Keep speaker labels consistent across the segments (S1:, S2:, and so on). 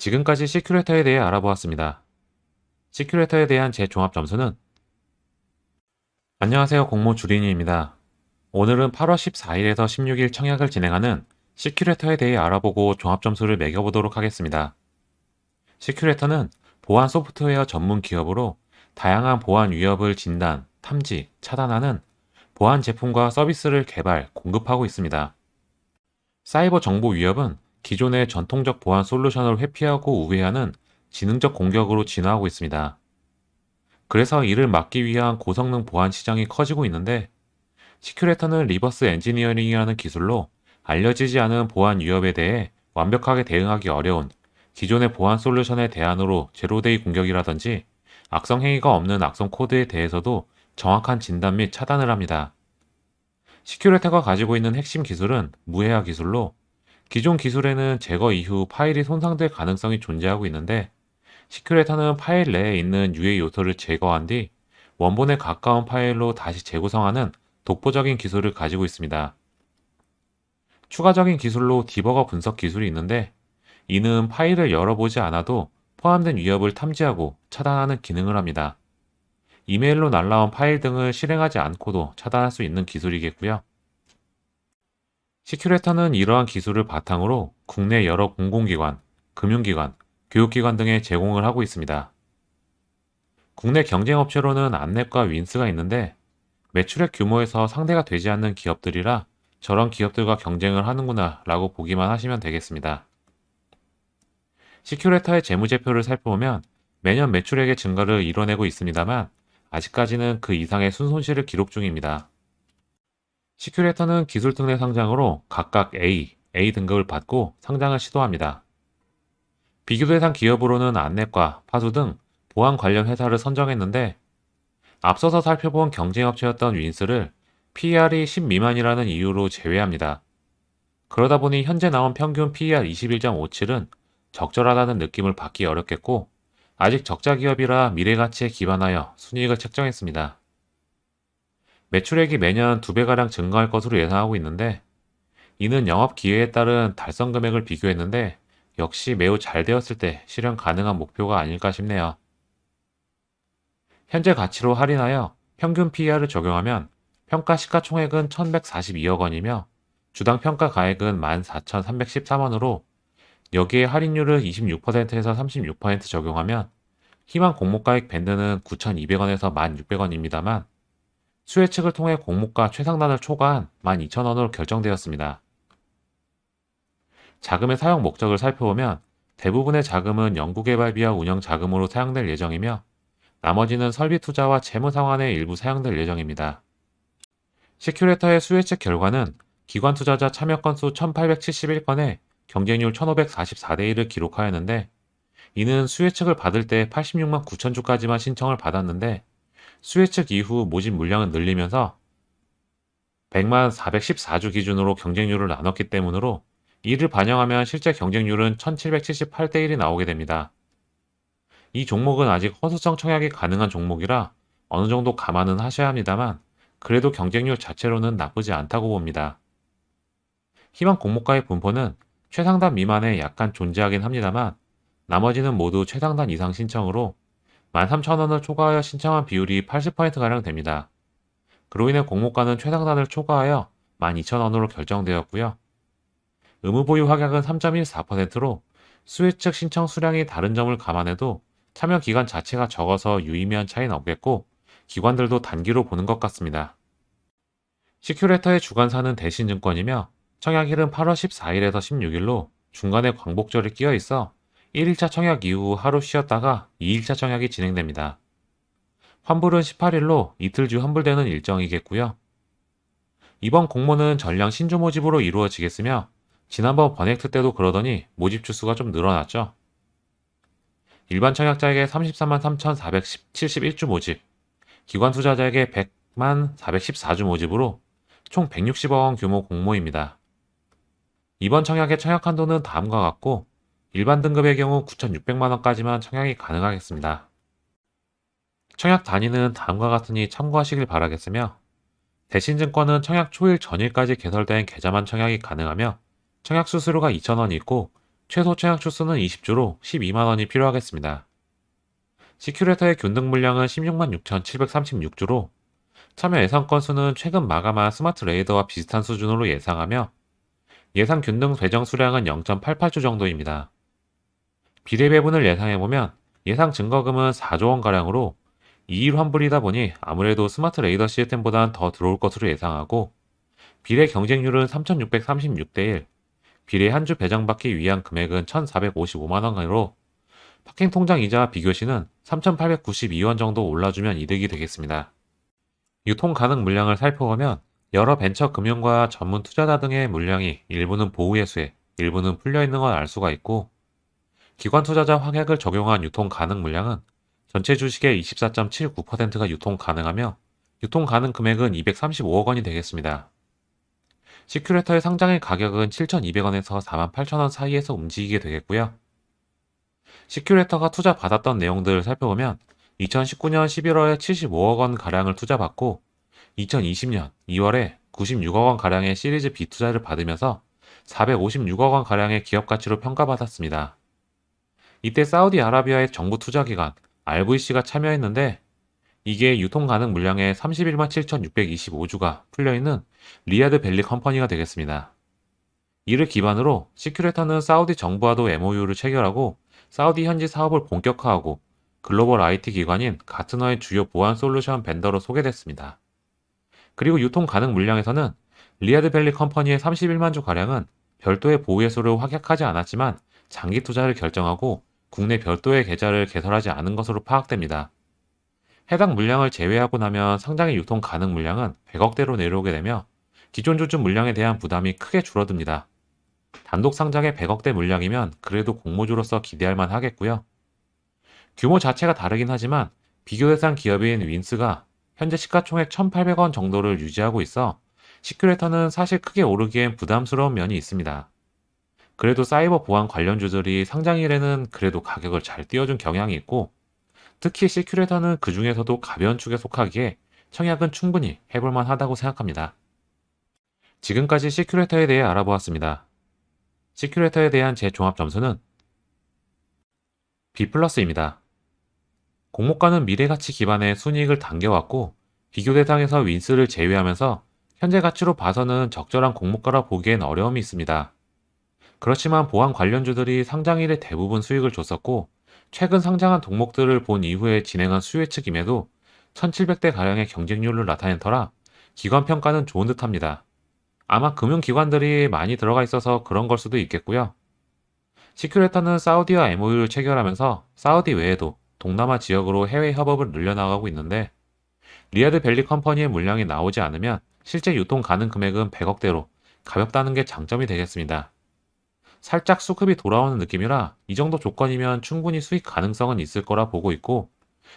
S1: 지금까지 시큐레터에 대해 알아보았습니다. 시큐레터에 대한 제 종합 점수는 안녕하세요 공모 주린이입니다. 오늘은 8월 14일에서 16일 청약을 진행하는 시큐레터에 대해 알아보고 종합 점수를 매겨보도록 하겠습니다. 시큐레터는 보안 소프트웨어 전문 기업으로 다양한 보안 위협을 진단, 탐지, 차단하는 보안 제품과 서비스를 개발, 공급하고 있습니다. 사이버 정보 위협은 기존의 전통적 보안 솔루션을 회피하고 우회하는 지능적 공격으로 진화하고 있습니다. 그래서 이를 막기 위한 고성능 보안 시장이 커지고 있는데 시큐레터는 리버스 엔지니어링이라는 기술로 알려지지 않은 보안 위협에 대해 완벽하게 대응하기 어려운 기존의 보안 솔루션의 대안으로 제로데이 공격이라든지 악성 행위가 없는 악성 코드에 대해서도 정확한 진단 및 차단을 합니다. 시큐레터가 가지고 있는 핵심 기술은 무해화 기술로 기존 기술에는 제거 이후 파일이 손상될 가능성이 존재하고 있는데 시큐레터는 파일 내에 있는 유해 요소를 제거한 뒤 원본에 가까운 파일로 다시 재구성하는 독보적인 기술을 가지고 있습니다. 추가적인 기술로 디버거 분석 기술이 있는데 이는 파일을 열어보지 않아도 포함된 위협을 탐지하고 차단하는 기능을 합니다. 이메일로 날라온 파일 등을 실행하지 않고도 차단할 수 있는 기술이겠고요. 시큐레터는 이러한 기술을 바탕으로 국내 여러 공공기관, 금융기관, 교육기관 등에 제공을 하고 있습니다. 국내 경쟁업체로는 안넷과 윈스가 있는데 매출액 규모에서 상대가 되지 않는 기업들이라 저런 기업들과 경쟁을 하는구나 라고 보기만 하시면 되겠습니다. 시큐레터의 재무제표를 살펴보면 매년 매출액의 증가를 이뤄내고 있습니다만 아직까지는 그 이상의 순손실을 기록 중입니다. 시큐레터는 기술 특례 상장으로 각각 A, A 등급을 받고 상장을 시도합니다. 비교 대상 기업으로는 안넷과 파수 등 보안 관련 회사를 선정했는데 앞서서 살펴본 경쟁업체였던 윈스를 PER이 10 미만이라는 이유로 제외합니다. 그러다 보니 현재 나온 평균 PER 21.57은 적절하다는 느낌을 받기 어렵겠고 아직 적자 기업이라 미래 가치에 기반하여 순이익을 책정했습니다. 매출액이 매년 2배가량 증가할 것으로 예상하고 있는데 이는 영업 기회에 따른 달성 금액을 비교했는데 역시 매우 잘 되었을 때 실현 가능한 목표가 아닐까 싶네요. 현재 가치로 할인하여 평균 PER을 적용하면 평가 시가총액은 1142억 원이며 주당 평가 가액은 14,313원으로 여기에 할인율을 26%에서 36% 적용하면 희망 공모가액 밴드는 9,200원에서 1,600원입니다만 수혜 측을 통해 공모가 최상단을 초과한 12,000원으로 결정되었습니다. 자금의 사용 목적을 살펴보면 대부분의 자금은 연구개발비와 운영 자금으로 사용될 예정이며 나머지는 설비 투자와 재무 상환에 일부 사용될 예정입니다. 시큐레터의 수혜책 결과는 기관 투자자 참여 건수 1871건에 경쟁률 1544대 1을 기록하였는데 이는 수혜책을 받을 때 86만 9천 주까지만 신청을 받았는데 수혜책 이후 모집 물량은 늘리면서 100만 414주 기준으로 경쟁률을 나눴기 때문으로 이를 반영하면 실제 경쟁률은 1778대 1이 나오게 됩니다. 이 종목은 아직 허수성 청약이 가능한 종목이라 어느 정도 감안은 하셔야 합니다만 그래도 경쟁률 자체로는 나쁘지 않다고 봅니다. 희망 공모가의 분포는 최상단 미만에 약간 존재하긴 합니다만 나머지는 모두 최상단 이상 신청으로 13,000원을 초과하여 신청한 비율이 80%가량 됩니다. 그로 인해 공모가는 최상단을 초과하여 12,000원으로 결정되었고요. 의무 보유 확약은 3.14%로 수혜 측 신청 수량이 다른 점을 감안해도 참여 기간 자체가 적어서 유의미한 차이는 없겠고 기관들도 단기로 보는 것 같습니다. 시큐레터의 주관사는 대신증권이며 청약일은 8월 14일에서 16일로 중간에 광복절이 끼어 있어 1일차 청약 이후 하루 쉬었다가 2일차 청약이 진행됩니다. 환불은 18일로 이틀 주 환불되는 일정이겠고요. 이번 공모는 전량 신주 모집으로 이루어지겠으며 지난번 버넥트 때도 그러더니 모집 주수가 좀 늘어났죠. 일반 청약자에게 33만 3,471주 모집, 기관 투자자에게 100만 414주 모집으로 총 160억 원 규모 공모입니다. 이번 청약의 청약 한도는 다음과 같고 일반 등급의 경우 9,600만 원까지만 청약이 가능하겠습니다. 청약 단위는 다음과 같으니 참고하시길 바라겠으며 대신증권은 청약 초일 전일까지 개설된 계좌만 청약이 가능하며 청약 수수료가 2,000원이 있고 최소 청약 추수는 20주로 12만원이 필요하겠습니다. 시큐레터의 균등 물량은 16만 6,736주로 참여 예상 건수는 최근 마감한 스마트 레이더와 비슷한 수준으로 예상하며 예상 균등 배정 수량은 0.88주 정도입니다. 비례 배분을 예상해보면 예상 증거금은 4조 원가량으로 2일 환불이다 보니 아무래도 스마트 레이더 시스템보다는 더 들어올 것으로 예상하고 비례 경쟁률은 3,636대 1, 비례 한 주 배정받기 위한 금액은 1,455만원으로 파킹 통장 이자와 비교시는 3,892원 정도 올라주면 이득이 되겠습니다. 유통 가능 물량을 살펴보면 여러 벤처 금융과 전문 투자자 등의 물량이 일부는 보호 예수에 일부는 풀려 있는 걸 알 수가 있고 기관 투자자 확약을 적용한 유통 가능 물량은 전체 주식의 24.79%가 유통 가능하며 유통 가능 금액은 235억 원이 되겠습니다. 시큐레터의 상장의 가격은 7,200원에서 48,000원 사이에서 움직이게 되겠고요. 시큐레터가 투자 받았던 내용들을 살펴보면 2019년 11월에 75억 원 가량을 투자받고 2020년 2월에 96억 원 가량의 시리즈 B 투자를 받으면서 456억 원 가량의 기업 가치로 평가받았습니다. 이때 사우디아라비아의 정부 투자 기관 RVC가 참여했는데 이게 유통 가능 물량의 31만 7,625주가 풀려있는 리아드 벨리 컴퍼니가 되겠습니다. 이를 기반으로 시큐레터는 사우디 정부와도 MOU를 체결하고 사우디 현지 사업을 본격화하고 글로벌 IT 기관인 가트너의 주요 보안 솔루션 벤더로 소개됐습니다. 그리고 유통 가능 물량에서는 리아드 벨리 컴퍼니의 31만 주 가량은 별도의 보호예수를 확약하지 않았지만 장기 투자를 결정하고 국내 별도의 계좌를 개설하지 않은 것으로 파악됩니다. 해당 물량을 제외하고 나면 상장의 유통 가능 물량은 100억대로 내려오게 되며 기존 주주 물량에 대한 부담이 크게 줄어듭니다. 단독 상장의 100억대 물량이면 그래도 공모주로서 기대할 만 하겠고요. 규모 자체가 다르긴 하지만 비교 대상 기업인 윈스가 현재 시가총액 1,800원 정도를 유지하고 있어 시큐레터는 사실 크게 오르기엔 부담스러운 면이 있습니다. 그래도 사이버 보안 관련주들이 상장일에는 그래도 가격을 잘 띄워준 경향이 있고 특히 시큐레터는 그 중에서도 가벼운 축에 속하기에 청약은 충분히 해볼만 하다고 생각합니다. 지금까지 시큐레터에 대해 알아보았습니다. 시큐레터에 대한 제 종합 점수는 B 플러스입니다. 공모가는 미래 가치 기반의 순이익을 당겨왔고 비교 대상에서 윈스를 제외하면서 현재 가치로 봐서는 적절한 공모가라 보기엔 어려움이 있습니다. 그렇지만 보안 관련주들이 상장일에 대부분 수익을 줬었고 최근 상장한 종목들을 본 이후에 진행한 수요 측임에도 1700대 가량의 경쟁률을 나타낸 터라 기관 평가는 좋은 듯 합니다. 아마 금융기관들이 많이 들어가 있어서 그런 걸 수도 있겠고요. 시큐레터는 사우디와 MOU를 체결하면서 사우디 외에도 동남아 지역으로 해외 협업을 늘려나가고 있는데 리아드 벨리 컴퍼니의 물량이 나오지 않으면 실제 유통 가능 금액은 100억대로 가볍다는 게 장점이 되겠습니다. 살짝 수급이 돌아오는 느낌이라 이 정도 조건이면 충분히 수익 가능성은 있을 거라 보고 있고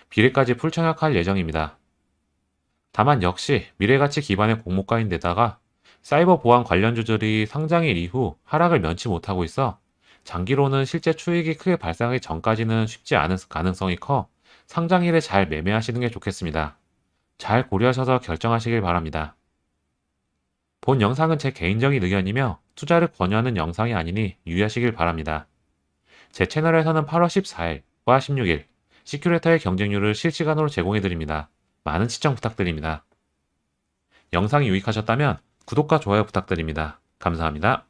S1: 비례까지 풀청약할 예정입니다. 다만 역시 미래가치 기반의 공모가인데다가 사이버 보안 관련 주들이 상장일 이후 하락을 면치 못하고 있어 장기로는 실제 추익이 크게 발생하기 전까지는 쉽지 않은 가능성이 커 상장일에 잘 매매하시는 게 좋겠습니다. 잘 고려하셔서 결정하시길 바랍니다. 본 영상은 제 개인적인 의견이며 투자를 권유하는 영상이 아니니 유의하시길 바랍니다. 제 채널에서는 8월 14일과 16일 시큐레터의 경쟁률을 실시간으로 제공해드립니다. 많은 시청 부탁드립니다. 영상이 유익하셨다면 구독과 좋아요 부탁드립니다. 감사합니다.